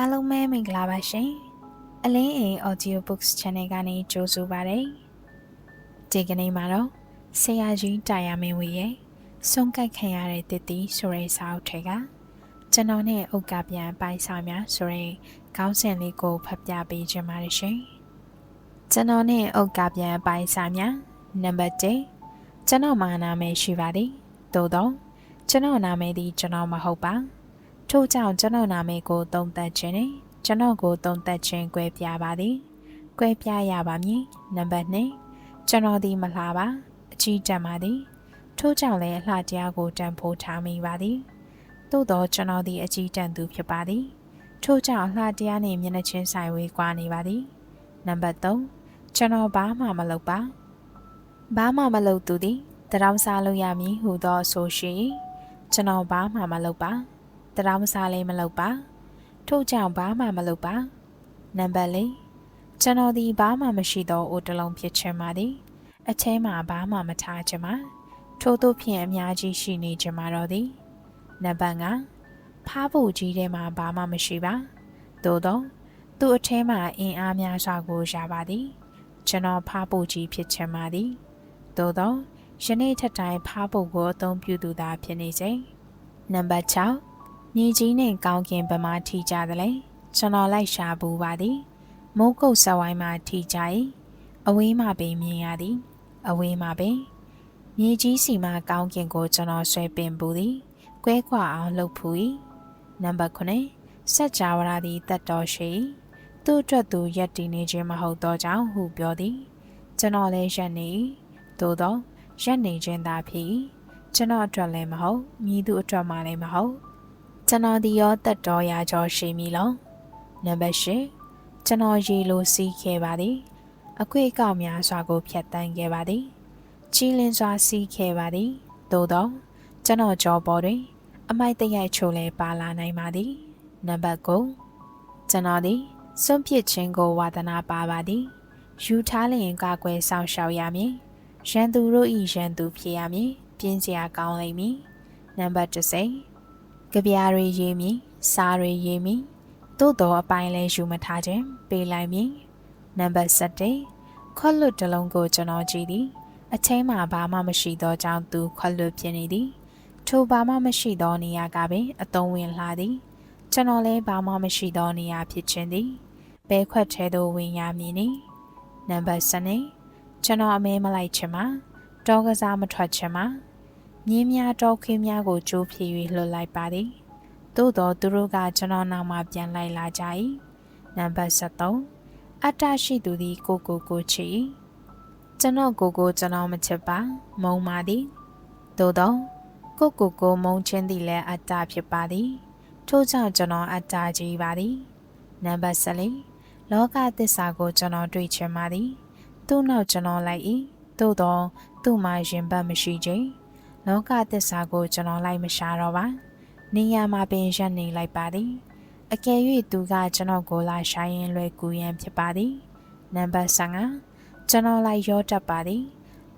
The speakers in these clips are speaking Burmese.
အားလုံးပဲမင်္ဂလာပါရှင်။အလင်းအိမ် Audio Books Channel ကနေကြိုဆိုပါရစေ။ဒီကနေ့မှာတော့ဆရာကြီးတာယာမင်းဝေရဲ့ဆုံးကတ်ခံရတဲ့တည်တည်ဆိုတဲ့စာအုပ်ထဲကကျွန်တော်နဲ့ဥက္ကပြန်ပိုင်ဆောင်များဆိုတဲ့ခေါင်းစဉ်လေးကိုဖတ်ပြပေးခြင်းပါတယ်ရှင်။ကျွန်တော်နဲ့ဥက္ကပြန်ပိုင်ဆောင်များနံပါတ်1ကျွန်တော်မှာနာမည်ရှိပါသည်။သို့တော့ကျွန်တော်နာမည်ဒီကျွန်တော်မဟုတ်ပါ။ ထို့ကြောင့်ကျွန်တော်နာမည်ကိုသုံးသပ်ခြင်းနဲ့ကျွန်တော်ကိုသုံးသပ်ခြင်း꿰ပြပါသည်꿰ပြရပါမည်နံပါတ်2ကျွန်တော်ဒီမလှပါအကြီးတန်းပါသည်ထို့ကြောင့်လည်းအလှတရားကိုတန်ဖိုးထားမိပါသည်သို့တော့ကျွန်တော်ဒီအကြီးတန်းသူဖြစ်ပါသည်ထို့ကြောင့်အလှတရားနှင့်မျက်နှာချင်းဆိုင်ဝေးကွာနေပါသည်နံပါတ်3ကျွန်တော်ဘာမှမလုပ်ပါဘာမှမလုပ်သူသည်တရောင်းစားလို့ရမည်ဟူသောဆိုရှိကျွန်တော်ဘာမှမလုပ်ပါ တရောင်းစားလည်းမလုပ်ပါထို့ကြောင့်ဘာမှမလုပ်ပါနံပါတ်၄ကျွန်တော်ဒီဘာမှမရှိသောအိုတလုံးဖြစ်ချင်ပါသည်အချင်းမှာဘာမှမထားချင်ပါထို့သို့ဖြင့်အများကြီးရှိနေချင်ပါတော့သည်နံပါတ်၅ဖားဖို့ကြီးထဲမှာဘာမှမရှိပါသို့တော့သူ့အထဲမှာအင်အားများစွာကိုရပါသည်ကျွန်တော်ဖားဖို့ကြီးဖြစ်ချင်ပါသည်သို့တော့ယနေ့ထက်တိုင်းဖားဖို့ကိုအသုံးပြုသူသာဖြစ်နေစေနံပါတ်6 မြေကြီးနဲ့ကောင်းကင်ဘက်မှထိကြသလဲကျွန်တော်လိုက်ရှာဘူးပါသည်မိုးကုတ်ဆဝိုင်းမှထိကြ၏အဝေးမှပင်မြင်ရသည် အဝေးမှပင်မြေကြီးစီမှကောင်းကင်ကိုကျွန်တော်ဆွဲပင်ပူသည်ကွဲကွာအောင်လှုပ်ဖူ၏နံပါတ်9စัจ java ရာသည်တတ်တော်ရှိသူ့အတွက်သူရက်တည်နေခြင်းမဟုတ်သောကြောင့်ဟုပြောသည်ကျွန်တော်လည်းရက်နေသို့သောရက်နေခြင်းသာဖြစ်ကျွန်တော်အတွက်လည်းမဟုတ်မြည်သူအတွက်မှလည်းမဟုတ် ကျွန်တော်ဒီရောတက်တော်ရာကျော်ရှိမီလောနံပါတ်၈ကျွန်တော်ရေလိုစီးခဲ့ပါသည် အခွေအကောက်များစွာကိုဖျက်တမ်းခဲ့ပါသည်ကြီးလင်းစွာစီးခဲ့ပါသည်သို့တော့ကျွန်တော်ကြောပေါ်တွင် အမိုက်တရိုက်ချိုလဲပါလာနိုင်ပါသည်နံပါတ်9ကျွန်တော်သည်စွန့်ပစ်ခြင်းကိုဝါသနာပါပါသည်ယူထားလျင်ကာကွယ်ဆောင်ရှောက်ရမည်ရန်သူတို့ဤရန်သူဖြစ်ရမည်ပြင်းစရာကောင်းလိမ့်မည်နံပါတ်10 ကြပြားတွေရေးမည်စားတွေရေးမည်သို့တော်အပိုင်းလဲယူမထားခြင်းပေးလိုက်မည်နံပါတ်7ခွက်လွတ်တလုံးကိုကျွန်တော်ကြည့်သည်အချင်းမှာဘာမှမရှိသောကြောင့်သူခွက်လွတ်ဖြစ်နေသည်ထိုဘာမှမရှိသောနေရာကပင်အတုံးဝင်လာသည်ကျွန်တော်လည်းဘာမှမရှိသောနေရာဖြစ်ခြင်းသည်ဘဲခွက်ထဲသို့ဝင်ရမည်နီနံပါတ်7ကျွန်တော်အမဲမလိုက်ချင်ပါတောကစားမထွက်ချင်ပါ မြင်းများတောခင်းများကိုကြိုးဖြည့်၍လှုပ်လိုက်ပါသည်သို့တော့သူတို့ကကျွန်တော်နောက်မှပြန်လိုက်လာကြ၏နံပါတ်73အတ္တရှိသူသည်ကိုကိုကိုချီကျွန်တော်ကိုကိုကျွန်တော်မချစ်ပါ မုံပါသည်သို့တော့ကိုကိုကိုမုံချင်းသည်လည်းအတ္တဖြစ်ပါသည်ထို့ကြောင့်ကျွန်တော်အတ္တကြီးပါသည်နံပါတ်74လောကသစ္စာကိုကျွန်တော်တွေ့ချင်ပါသည် သူ့နောက်ကျွန်တော်လိုက်၏သို့တော့သူ့မှာရင်ပတ်မရှိခြင်း လောကသစ္စာကိုကျွန်တော်လိုက်မရှာတော့ပါနေရမှာပင်ရက်နေလိုက်ပါသည်အကယ်၍သူကကျွန်တော်ကိုလာရှာရင်လွယ်ကူရန်ဖြစ်ပါသည်နံပါတ်5ကျွန်တော်လိုက်ရောတတ်ပါသည်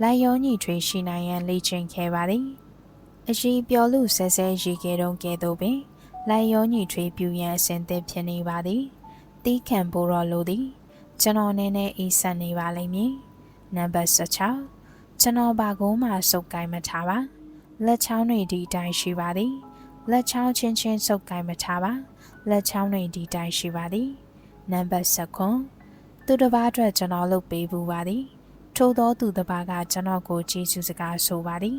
လိုက်ရောညှိထွေးရှိနိုင်ရန်လေ့ကျင့်ခဲ့ပါသည်အရှိပျော်လူဆဲဆဲရေကဲတုံးကဲသို့ပင်လိုက်ရောညှိထွေးပြူရန်အစဉ်သစ်ဖြစ်နေပါသည်တီးခံဖို့တော့လိုသည်ကျွန်တော်နည်းနည်းအေးဆက်နေပါလိမ့်မည်နံပါတ်16ကျွန်တော်ဘာကိုမှစုပ်ကိုင်းမထားပါ လက်ချောင်းတွေဒီတိုင်းရှိပါသည်လက်ချောင်းချင်းချင်းစုပ်ကိုင်းမထားပါလက်ချောင်းတွေဒီတိုင်းရှိပါသည်နံပါတ်19သူတစ်ပါးအတွက်ကျွန်တော်လုပ်ပေးဘူးပါသည်ထို့သောသူတစ်ပါးကကျွန်တော်ကိုကျေးဇူးစကားဆိုပါသည်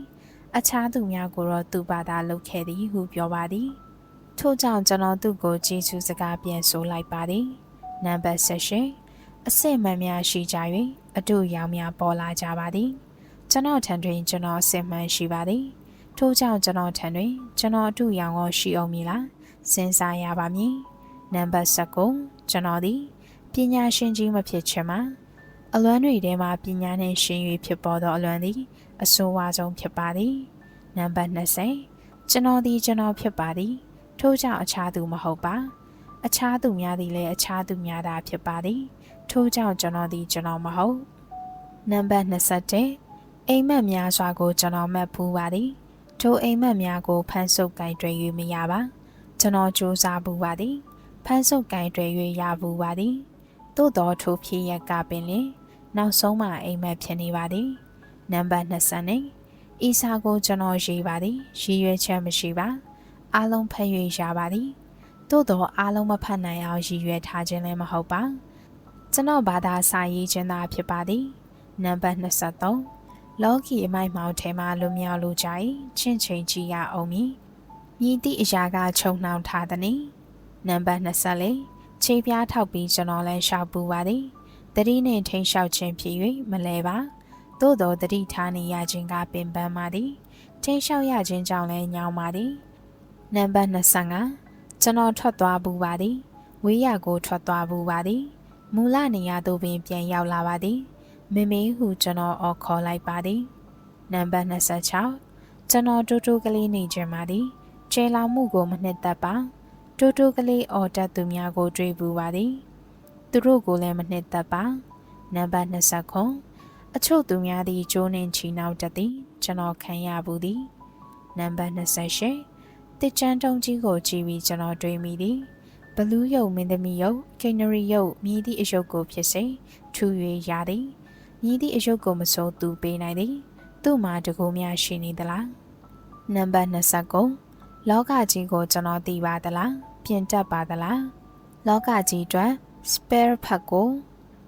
အခြားသူများကိုတော့သူ့ဘာသာလုပ်ခဲ့သည်ဟုပြောပါသည်ထို့ကြောင့်ကျွန်တော်သူ့ကိုကျေးဇူးစကားပြန်ဆိုလိုက်ပါသည်နံပါတ်18အစစ်မှန်များရှိကြ၍အတူရောင်များပေါ်လာကြပါသည်ကျွန်တော်ထံတွင်ကျွန်တော်အစစ်မှန်ရှိပါသည် ထို့ကြောင့်ကျွန်တော်ထံတွင်ကျွန်တော်အတူရောင်ကိုရှိအောင်မည်လားစဉ်းစားရပါမည်နံပါတ်19ကျွန်တော်သည်ပညာရှင်ကြီးမဖြစ်ချင်ပါအလွမ်းတွေထဲမှာပညာနှင့်ရှင်၍ဖြစ်ပေါ်သောအလွမ်းသည်အဆိုးဝါးဆုံးဖြစ်ပါသည်နံပါတ်20ကျွန်တော်သည်ကျွန်တော်ဖြစ်ပါသည်ထို့ကြောင့်အခြားသူမဟုတ်ပါ အခြားသူများသည်လည်းအခြားသူများသာဖြစ်ပါသည်ထို့ကြောင့်ကျွန်တော်သည်ကျွန်တော်မဟုတ်နံပါတ်21အိမ်မက်များစွာကိုကျွန်တော်မှတ်ဖူးပါသည် ထိုအိမ်မက်များကိုဖန်ဆုပ်ကင်တွင်၍မရပါကျွန်တော်စူးစမ်းပူပါသည်ဖမ်းဆုပ်ကင်တွေ၍ရဘူးပါသည်သို့တော်ထိုဖြစ်ရကပင်လင်နောက်ဆုံးမှအိမ်မက်ဖြစ်နေပါသည်နံပါတ်20နဲ့ဤစာကိုကျွန်တော်ရေးပါသည်ရည်ရွယ်ချက်မရှိပါအားလုံးဖတ်၍ရပါသည်သို့တော်အားလုံးမဖတ်နိုင်အောင်ရည်ရွယ်ထားခြင်းလည်းမဟုတ်ပါကျွန်တော်ဘာသာစာရေးခြင်းသာဖြစ်ပါသည်နံပါတ်23 လောကီအမိုက်မောင်ထဲမှာလူမြောက်လူကြိုင်ချင်းချင်းကြီးရအောင်မည်မြည်သည့်အရာကခြုံနှောင်ထားသည်နံပါတ်24ခြေပြားထောက်ပြီးကျွန်တော်လည်းရှောက်ပူပါသည်တတိနှင့်ထိန်လျှောက်ခြင်းဖြစ်၍မလဲပါသို့တော်တတိထားနေရခြင်းကပင်ပန်းပါသည်ထိန်လျှောက်ရခြင်းကြောင့်လည်းညောင်းပါသည်နံပါတ်25ကျွန်တော်ထွက်သွားဘူးပါသည်ဝေးရကိုထွက်သွားဘူးပါသည်မူလနေရာသို့ပင်ပြန်ရောက်လာပါသည် မမေဟုကျွန်တော်အော်ခေါ်လိုက်ပါသည်နံပါတ်26ကျွန်တော်တူတူကလေးနေခြင်းပါသည်ကျဲလောင်မှုကိုမနှစ်သက်ပါတူတူကလေးအော်တတ်သူများကိုတွေ့ဘူးပါသည်သူတို့ကိုလည်းမနှစ်သက်ပါနံပါတ်20ခွန်အချို့သူများသည်ကျိုးနှင့်ချီနှောက်တတ်သည်ကျွန်တော်ခံရဘူးသည်နံပါတ်28တစ်ချမ်းတုံးကြီးကိုကြည့်ပြီးကျွန်တော်တွေးမိသည်ဘလူးရုပ်မင်းသမီးရုပ်ကိနရီရုပ်မြည်သည့်အယုတ်ကိုဖြစ်စေထူ၍ရသည် မြည်သည့်အယုတ်ကိုမစိုးသူပေးနိုင်သည်သူ့မှာတကူများရှိနေသလားနံပါတ်29လောကကြီးကိုကျွန်တော်သိပါသလားပြင်တတ်ပါသလားလောကကြီးအတွက် spare ဖတ်ကို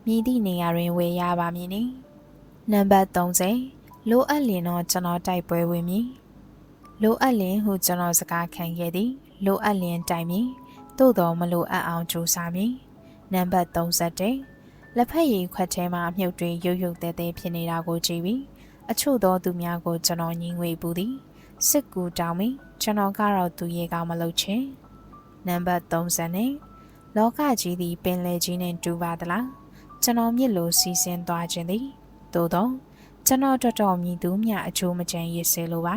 မြည်သည့်နေရာတွင်ဝယ်ရပါမည်နီနံပါတ်30လိုအပ်လျင်တော့ကျွန်တော်တိုက်ပွဲဝင်မည်လိုအပ်လျင်ဟုကျွန်တော်စကားခံခဲ့သည်လိုအပ်လျင်တိုင်မည်သို့တော်မလိုအပ်အောင်ကြိုးစားမည်နံပါတ်31 လက်ဖက်ရည်ခွက်ထဲမှာမြုပ်တွေရုပ်ရုပ်တဲတဲဖြစ်နေတာကိုကြည့်ပြီးအချို့သောသူများကိုကျွန်တော်ညှင်းဝေပူသည်စစ်ကူတောင်းပြီးကျွန်တော်ကတော့သူရေကောင်းမလုပ်ချင်နံပါတ်30နဲ့လောကကြီးသည်ပင်လယ်ကြီးနှင့်တူပါသလားကျွန်တော်မြစ်လိုစီစဉ်သွားခြင်းသည်သို့သောကျွန်တော်တော်တော်မြည်သူမြအချိုးမကျန်ရစ်စေလိုပါ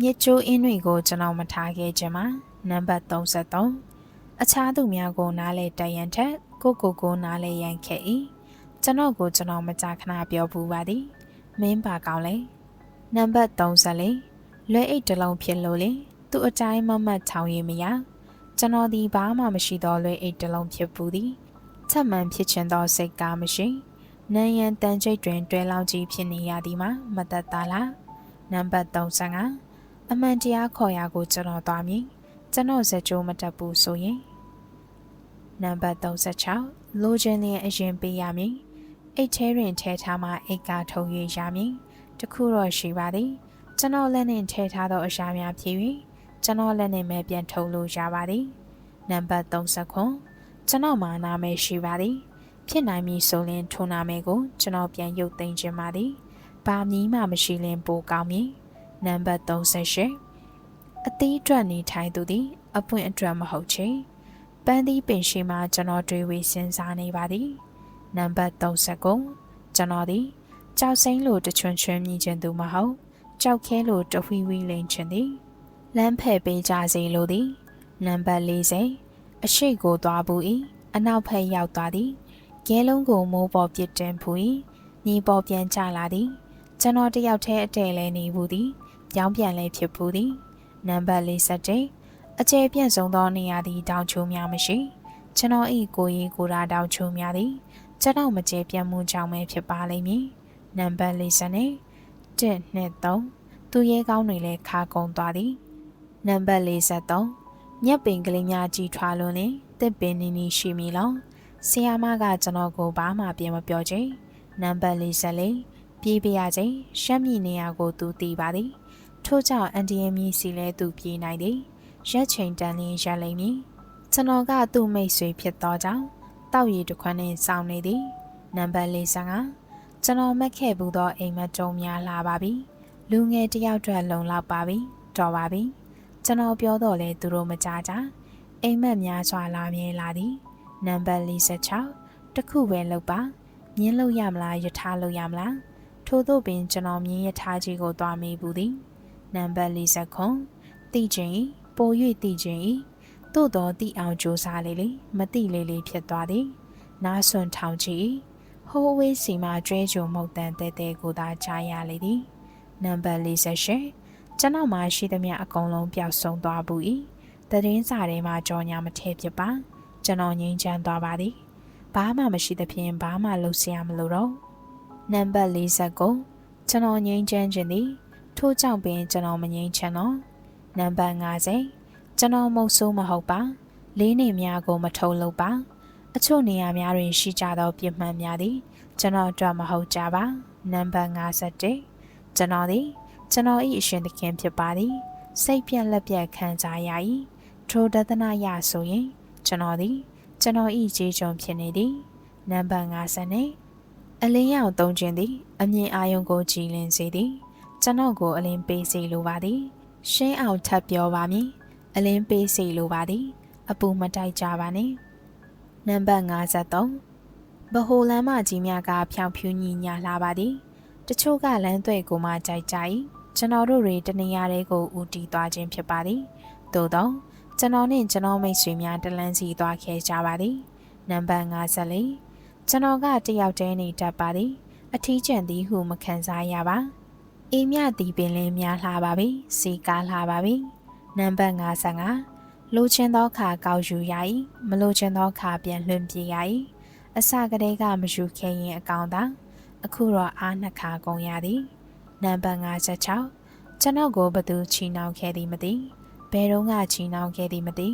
မြစ်ကျိုးအင်းတွေကိုကျွန်တော်မထားခဲ့ခြင်းမှာနံပါတ်33အခြားသူများကိုနားလဲတရန်ထက် ကိုကိုကိုနားလဲရန်ခဲ့၏ကျွန်တော်ကိုကျွန်တော်မကြာခဏပြောဘူးပါသည်မင်းပါကောင်းလဲနံပါတ်34လွဲအိတ်တစ်လုံးဖြစ်လို့လေသူ့အတိုင်းမမတ်ချောင်းရည်မရကျွန်တော်ဒီဘာမှမရှိတော့လွဲအိတ်တစ်လုံးဖြစ်ဘူးသည်ချက်မှန်ဖြစ်ခြင်းသောစိတ်ကားမရှိနန်းရန်တန်ကြိတ်တွင်တွဲလောင်းကြီးဖြစ်နေရသည်မှာမတတ်တာလားနံပါတ်35အမှန်တရားခေါ်ရာကိုကျွန်တော်သွားမည်ကျွန်တော်စကြိုးမတက်ဘူးဆိုရင် နံပါတ်36လိုချင်တဲ့အရင်ပေးရမည်အိတ်ထဲတွင်ထဲထားမှအိတ်ကထုတ်ရရမည်တခုတော့ရှိပါသည်ကျွန်တော်လက်နှင့်ထဲထားသောအရာများဖြစ်၍ကျွန်တော်လက်နှင့်ပဲပြန်ထုတ်လို့ရပါသည်နံပါတ်30ခွန်ကျွန်တော်မှာနာမည်ရှိပါသည်ဖြစ်နိုင်မည်ဆိုရင်ထိုနာမည်ကိုကျွန်တော်ပြန်ရုပ်သိမ်းခြင်းပါသည်ဘာမည်မှမရှိလင်ပိုကောင်းမည်နံပါတ်38အသီးအတွက်နေထိုင်သူသည် အပွင့်အတွက်မဟုတ်ချေ ပန်းသီးပင်ရှိမှကျွန်တော်တွေးဝေစဉ်းစားနေပါသည်နံပါတ်39ကျွန်တော်သည်ကြောက်စိမ့်လိုတချွန်းချွန်းမြည်ခြင်းသူမဟုတ်ကြောက်ခဲလိုတဝီဝီလိန်ခြင်းသည်လမ်းဖယ်ပေးကြစေလိုသည်နံပါတ်40အရှိကိုသွားဘူး၏အနောက်ဖက်ရောက်သွားသည်ရဲလုံးကိုမိုးပေါ်ပြစ်တင်ဖူ၏မြေပေါ်ပြန်ကျလာသည်ကျွန်တော်တယောက်တည်းအတဲလဲနေဘူးသည်ပြောင်းပြန်လဲဖြစ်ဘူးသည်နံပါတ်47 အကျယ်ပြန့်ဆုံးသောနေရာသည်တောင်ချိုးများမရှိကျွန်တော်ဤကိုရီကိုရာတောင်ချိုးများသည်ကျွန်တော်မကျယ်ပြန့်မှုကြောင့်ပဲဖြစ်ပါလိမ့်မည်နံပါတ်40နဲ့1နဲ့3သူရဲကောင်းတွေလည်းခါကုံသွားသည်နံပါတ်43မြက်ပင်ကလေးများကြီးထွားလွန်းလင်တစ်ပင်နီနီရှိမီလောဆီယာမကကျွန်တော်ကိုဘာမှပြန်မပြောချင်နံပါတ်44ပြေးပြရခြင်းရှမ်းပြည်နေရာကိုသူတည်ပါသည်ထို့ကြောင့်အန်ဒီယမီစီလဲသူပြေးနိုင်သည် ရက်ချိန်တန်လင်းရက်လိမ့်မည်ကျွန်တော်ကသူ့မိတ်ဆွေဖြစ်သောကြောင့်တောက်ရည်တစ်ခွန်းနဲ့စောင်းနေသည်နံပါတ်45ကျွန်တော်မက်ခဲ့ဘူးသောအိမ်မက်တုံးများလာပါပြီလူငယ်တယောက်အတွက်လုံလောက်ပါပြီတော်ပါပြီကျွန်တော်ပြောတော့လဲသူတို့မကြကြအိမ်မက်များစွာလာမြဲလာသည်နံပါတ်46တခုပဲလောက်ပါမြင်းလို့ရမလားယထာလို့ရမလားထို့သောပင်ကျွန်တော်မြင်းယထာကြီးကိုသွားမိဘူးသည်နံပါတ်40ခွန်တိချင်း ပို၍တိချင်းဤသို့တော်တိအောင်ကြိုးစားလေလေမတိလေလေဖြစ်သွားသည်နားဆွန်ထောင်ကြည့်ဟိုးဝေးစီမှာကျွဲကြုံမုတ်တန်တဲတဲကိုသာကြားရလေသည်နံပါတ်48ကျွန်တော်မှရှိသမျှအကုန်လုံးပျောက်ဆုံးသွားဘူး၏တရင်စာထဲမှာကြော်ညာမထဲဖြစ်ပါကျွန်တော်ငြိမ်းချမ်းသွားပါသည်ဘာမှမရှိသဖြင့်ဘာမှလုပ်စရာမလိုတော့နံပါတ်49ကျွန်တော်ငြိမ်းချမ်းခြင်းသည်ထို့ကြောင့်ပင်ကျွန်တော်မငြိမ်းချမ်းတော့ နံပါတ်50ကျွန်တော်မဟုတ်ဆိုးမဟုတ်ပါလေးနေများကိုမထုံလို့ပါအချို့နေရာများတွင်ရှိကြသောပြစ်မှန်များသည် ကျွန်တော်အတွက်မဟုတ်ကြပါနံပါတ်51ကျွန်တော်သည်ကျွန်တော်၏အရှင်သခင်ဖြစ်ပါသည်စိတ်ပြက်လက်ပြက်ခံစားရ၏ထိုဒသနာရဆိုရင် ကျွန်တော်သည် ကျွန်တော်၏ခြေချုံဖြစ်နေသည်နံပါတ်50နဲ့အလင်းရောင်သုံးခြင်းသည် အမြင်အာရုံကိုကြည်လင်စေသည်ကျွန်တော်ကိုအလင်းပေးစေလိုပါသည် ရှင်းအောင်ထပ်ပြောပါမည်အလင်းပေးစေလိုပါသည် အပူမတိုက်ကြပါနဲ့နံပါတ်53ဘဟိုလမ်းမကြီးများကဖြောင်ဖြူးညီညာလာပါသည်တချို့ကလမ်းသွဲကိုမှကြိုက်ကြ၏ကျွန်တော်တို့တွေတနေရာတွေကိုဦးတည်သွားခြင်းဖြစ်ပါသည်သို့သောကျွန်တော်နှင့်ကျွန်တော်မိတ်ဆွေများတလန်းစီသွားခဲ့ကြပါသည်နံပါတ်54ကျွန်တော်ကတယောက်တည်းနေတတ်ပါသည် အထီးကျန်သည်ဟုမခံစားရပါ အေးမြသည်ပင်လင်းများလှပါပြီစီကားလှပါပြီနံပါတ်55လိုချင်သောခါကောက်ယူရ၏မလိုချင်သောခါပြန်လွှင့်ပြေးရ၏အစကတည်းကမယူခဲ့ရင်အကောင်သာအခုတော့အားနှစ်ခါကုန်ရသည်နံပါတ်56ကျွန်တော်ကိုဘသူချီနှောင်ခဲ့သည်မသိဘယ်တော့ကချီနှောင်ခဲ့သည်မသိ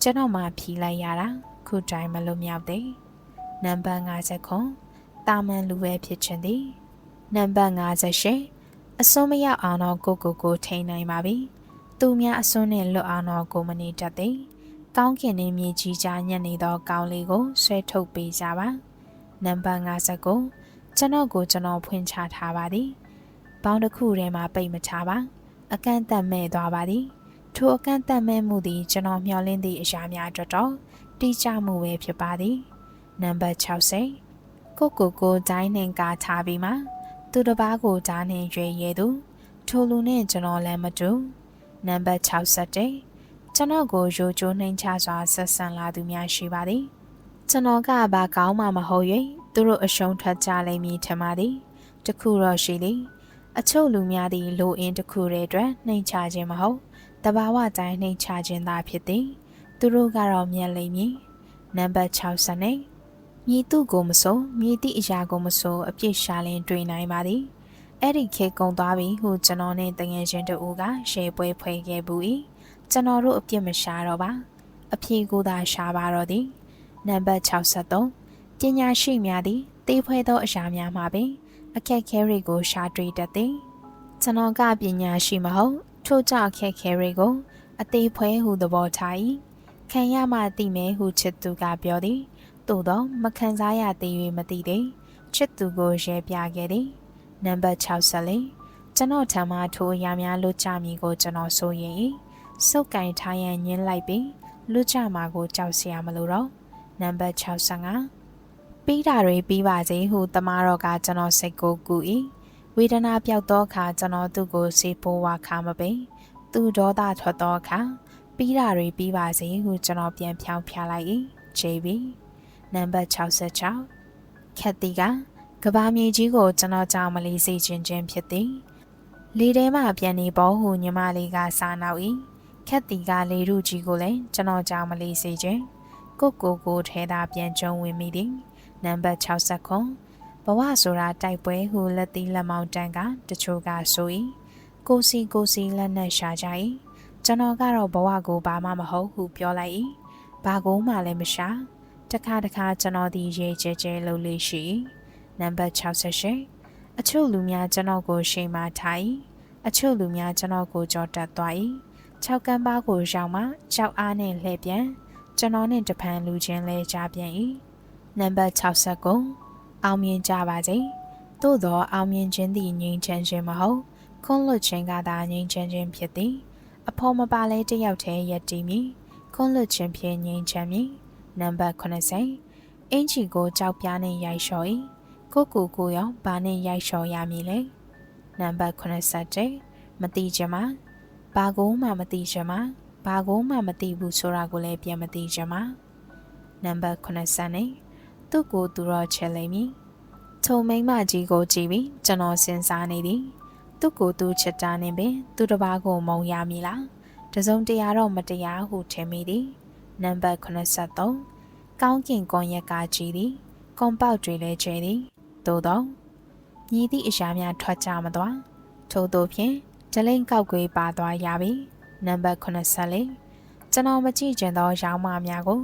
ကျွန်တော်မှဖြီးလိုက်ရတာခုတိုင်းမလွတ်မြောက်သေးနံပါတ်50ခွန်တာမန်လူပဲဖြစ်ခြင်းသည်နံပါတ်58 အစွန်းမရောက်အောင်တော့ကိုကိုကိုထိန်နိုင်ပါပြီသူများအစွန်းနဲ့လွတ်အောင်တော့ကိုမနေတတ်သည်ကောင်းကင်နဲ့မြေကြီးကြားညက်နေသောကောင်းလေးကိုဆွဲထုတ်ပေးကြပါနံပါတ်59ကျွန်တော်ကိုကျွန်တော်ဖွင့်ချထားပါသည်ဘောင်းတစ်ခုထဲမှာပိတ်မချပါအကန့်အသတ်မဲ့သွားပါသည်ထိုအကန့်အသတ်မဲ့မှုသည်ကျွန်တော်မျှော်လင့်သည့်အရာများအတွက်တော့တိကျမှုပဲဖြစ်ပါသည်နံပါတ်60ကိုကိုကိုဒိုင်းနှင်ကားထားပြီးမှ သူတစ်ပါးကိုဓာနှင်ရွေရဲသူထိုလူနဲ့ကျွန်တော်လည်းမတူနံပါတ်61ကျွန်တော်ကိုရိုချိုးနှိမ်ချစွာဆက်ဆံလာသူများရှိပါသည်ကျွန်တော်ကဘာကောင်းမှမဟုတ်၍သူတို့အရှုံးထွက်ကြလိမ့်မည်ထင်ပါသည်တခုတော့ရှိသည်အချို့လူများသည်လိုအင်းတစ်ခုတည်းအတွက်နှိမ်ချခြင်းမဟုတ်တဘာဝတိုင်းနှိမ်ချခြင်းသာဖြစ်သည် သူတို့ကတော့မြင်လိမ့်မည်နံပါတ်60နဲ့ မြည်သူကိုမစိုးမြည်သည့်အရာကိုမစိုးအပြစ်ရှာလင်းတွေ့နိုင်ပါသည်အဲ့ဒီခေကုံသွားပြီဟုကျွန်တော်နဲ့တငယ်ချင်းတို့ကရှေပွဲဖွဲခဲ့ဘူး၏ကျွန်တော်တို့အပြစ်မရှာတော့ပါအဖြေကိုသာရှာပါတော့သည်နံပါတ်63ပညာရှိများသည်တေးဖွဲသောအရာများမှာပင်အခက်ခဲတွေကိုရှာတွေ့တတ်သည်ကျွန်တော်ကပညာရှိမဟုတ်ထို့ကြောင့်အခက်ခဲတွေကိုအသေးဖွဲဟုသဘောထား၏ခံရမှသိမယ်ဟုချစ်သူကပြောသည် သို့သောမခံစားရသေး၍မသိသေးချစ်သူကိုရဲပြခဲ့သည်နံပါတ်64ကျွန်တော်ထံမှထိုအရာများလွတ်ကြမည်ကိုကျွန်တော်ဆိုရင်စုပ်ကင်ထားရန်ညင်းလိုက်ပြီးလွတ်ကြမှာကိုကြောက်စရာမလိုတော့နံပါတ်65ပြီးတာတွေပြီးပါစေဟုတမားတော်ကကျွန်တော်စိတ်ကိုကူ၏ဝေဒနာပြောက်သောအခါကျွန်တော်သူ့ကိုစေပိုးဝါခါမပိသူဒေါသထွက်သောအခါပြီးတာတွေပြီးပါစေဟုကျွန်တော်ပြန်ဖြောင်းဖျားလိုက်၏ JB နံပါတ်66ခက်တီကကဘာမြေကြီးကိုကျွန်တော်ကြောင်မလေးစေခြင်းချင်းဖြစ်သည်လေထဲမှပြန်နေပေါ်ဟုညီမလေးကစားနောက်၏ခက်တီကလေရုကြီးကိုလည်းကျွန်တော်ကြောင်မလေးစေခြင်းကိုကိုကိုထဲသာပြန်ကျုံဝင်မိသည်နံပါတ်60ခွန်ဘဝဆိုတာတိုက်ပွဲဟုလက်သီးလက်မောင်းတန်းကတချို့ကဆို၏ကိုစီကိုစီလက်နဲ့ရှာကြ၏ကျွန်တော်ကတော့ဘဝကိုဘာမှမဟုတ်ဟုပြောလိုက်၏ဘာကိုမှလည်းမရှာ တခါတခါကျွန်တော်ဒီရေကျဲကျဲလုပ်လေးရှိနံပါတ်68အချို့လူများကျွန်တော်ကိုရှိမှထား၏အချို့လူများကျွန်တော်ကိုကြောတက်သွား၏၆ကန်းပါးကိုရောက်မှကြောက်အားနဲ့လှည့်ပြန်ကျွန်တော်နဲ့တပံလူချင်းလဲကြပြန်၏နံပါတ်69အောင်မြင်ကြပါစေသို့သောအောင်မြင်ခြင်းသည်ငြိမ်းချမ်းခြင်းမဟုတ်ခွန်းလွတ်ခြင်းကသာငြိမ်းချမ်းခြင်းဖြစ်သည်အဖို့မပါလဲတယောက်တည်းရည်တည်မည်ခွန်းလွတ်ခြင်းဖြင့်ငြိမ်းချမ်းမည် နံပါတ်80အင်ချီကိုကြောက်ပြားနဲ့ရိုက်လျှော်၏ကိုကိုကိုရောဘာနဲ့ရိုက်လျှော်ရမည်လဲနံပါတ်87မတိချင်မှာဘာကိုမှမတိချင်မှာဘာကိုမှမတိဘူးဆိုတာကိုလည်းပြန်မတိချင်မှာနံပါတ်80နဲ့သူ့ကိုသူတော့ချဲလိမ့်မည်ထုံမိမကြီးကိုကြည့်ပြီးကျွန်တော်စဉ်းစားနေသည်သူ့ကိုသူချစ်တာနေပင် သူတစ်ပါးကိုမုံရမည်လားတစုံတရာတော့မတရားဟုထင်မိသည် နံပါတ်83ကောင်းကင်ကွန်ရက်ကကြီးသည်ကွန်ပေါက်တွေလည်းကျဲသည်သို့တော့မြည်သည့်အရာများထွက်ကြမသွားထို့သောဖြင့်ဒလိန်ကောက်ကွေးပါသွားရပြီနံပါတ်84ကျွန်တော်မကြည့်ကျင်သောရောင်းမများကို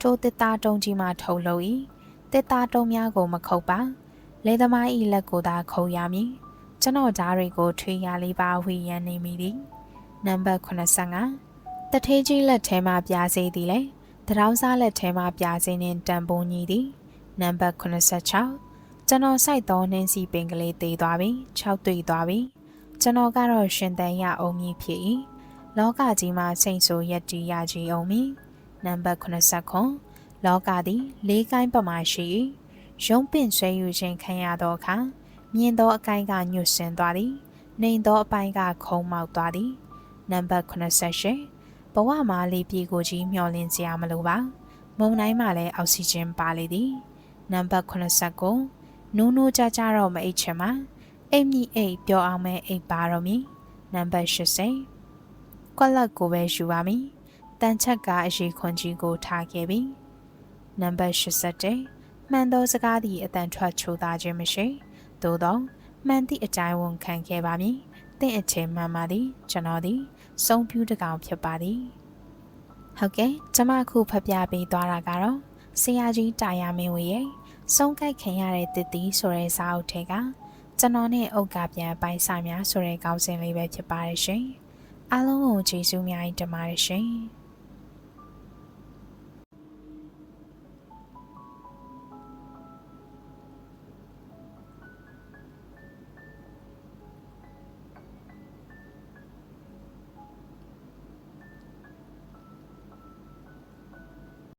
ထိုတစ်သားတုံးကြီးမှထုတ်လို့၏တစ်သားတုံးများကိုမခုတ်ပါလေသမား၏လက်ကိုသာခုတ်ရမည်ကျွန်တော်ဓားတွေကိုထွေးရလေးပါဝီရန်နေမိသည်နံပါတ်85 တထေးကြီးလက်ထဲမှပြားစေသည်လေတရောင်းစားလက်ထဲမှပြားစေနှင့်တန်ပုံညီသည်နံပါတ်86ကျွန်တော်စိုက်သောနှင်းစီပင်ကလေးသေးသွားပြီ6တွေ့သွားပြီကျွန်တော်ကတော့ရှင်တန်ရအောင်မည်ဖြစ်၏လောကကြီးမှာစိတ်ဆိုးရက်တီးရကြီးအောင်မည်နံပါတ်89လောကသည်လေးကိုင်းပမာရှိ၏ရုံးပင်ဆွဲယူခြင်းခံရသောအခါမြင်သောအကိုင်းကညှို့ဆင်းသွားသည်နှိမ်သောအပိုင်းကခုံမောက်သွားသည်နံပါတ်88 ဘဝမှာလေးပြေကိုကြီးမျောလင်းစရာမလိုပါမုံတိုင်းမှာလည်းအောက်ဆီဂျင်ပါလေသည်နံပါတ်89နူးနူးကြကြတော့မအိတ်ချင်မှာအိမ်မြအိတ်ပြောအောင်မဲအိတ်ပါတော့မီနံပါတ်80ကွက်လက်ကိုပဲယူပါမည်တန်ချက်ကအရေးခွန်ကြီးကိုထားခဲ့ပြီနံပါတ်81မှန်သောစကားသည်အတန်ထွက်ချိုးသားခြင်းမရှိသို့သောမှန်သည့်အတိုင်းဝန်ခံခဲ့ပါမည်တင့်အချိန်မှန်ပါသည်ကျွန်တော်သည် စုံပြူးတကောင်ဖြစ်ပါသည်ဟုတ်ကဲ့ကျွန်မအခုဖပြပေးသွားတာကတော့ဆရာကြီးတာယာမင်းဝေရဲ့ဆုံးကိုက်ခင်ရတဲ့တစ်တီဆိုတဲ့စာအုပ်ထဲကကျွန်တော်နဲ့အုတ်ကပြန်ပိုင်းစာများဆိုတဲ့ကောင်းစဉ်လေးပဲဖြစ်ပါတယ်ရှင်အားလုံးကိုကျေးဇူးများတင်ပါတယ်ရှင်